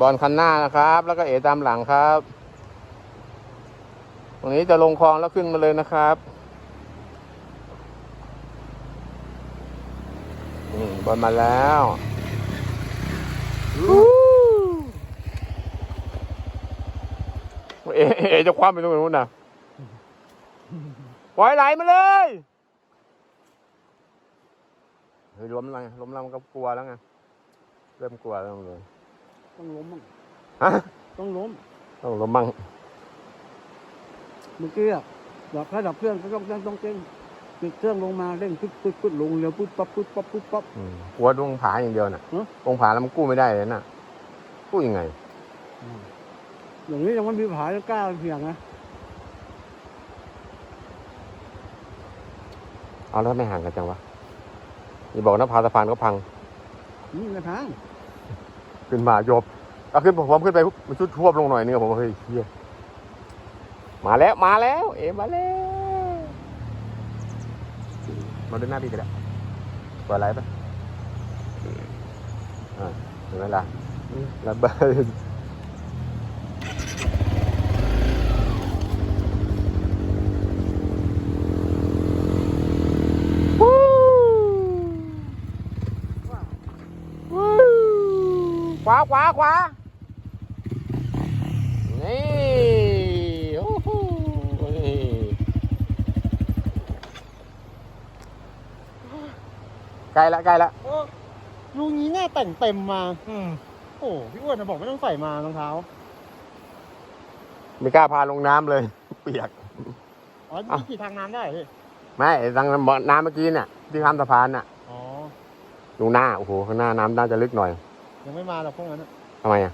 บอลคันหน้านะครับ แล้วก็เอตามหลังครับ ตรงนี้จะลงคลองแล้วขึ้นมาเลยนะครับนี่บอลมาแล้ววู้เอเอจะคว้าไปตรงนู้นนะปล่อยไหลมาเลยเฮ้ยล้มแล้วไงล้มแล้วมันก็กลัวแล้วไง เริ่มกลัวแล้วเลย ต้องล้มมั่งฮะต้องล้ม ต้องล้มมั่งเมื่อกี้อะดับถ้าดับเครื่องก็ต้องต้องต้องเต้นติดเครื่องลงมาเร่งปึ๊ดปึ๊ดปึ๊ดลงเร็วปึ๊ดปั๊บปึ๊ดปั๊บปึ๊ดปั๊บ อืมกลัวตรงผาอย่างเดียวน่ะฮะ ตรงผาแล้วมันกู้ไม่ได้เลยน่ะกู้ยังไงอย่างนี้ยังไม่มีผาจะกล้าเสี่ยงนะเอาแล้วไม่ห่างกันจังวะอย่าบอกนะผาสะพานก็พังนี่นะทาง ขึ้นมาโยบเอาขึ้นผมขึ้นไปมันชุดท่วลงหน่อยนึงอะผมว่าเฮ้ยเฮียมาแล้วมาแล้ว เอ๋มาแล้วมาดูหน้าพี่กันแล้วเปิดไลฟ์ปอ่าเห็นไหมล่ะระเบิด ขวาขวาขวานี่โอ้โหนี่ใกล้ละใกล้ละโอ้ลุงนี้แน่แต่งเต็มมา อืมโอ้พี่อ้วนจะบอกไม่ต้องใส่มารองเท้า ไม่กล้าพาลงน้ำเลย เปียก อ๋ออะนี่ขี่ทางน้ำได้พี่ไม่ไอ้ทางน้ำเมื่อกี้น่ะที่ข้ามสะพานน่ะ อ๋อ ลงหน้า โอ้โห ข้างหน้าน้ำน่าจะลึกหน่อย ยังไม่มาหรอกพวกนั้นอะ ทำไมอะ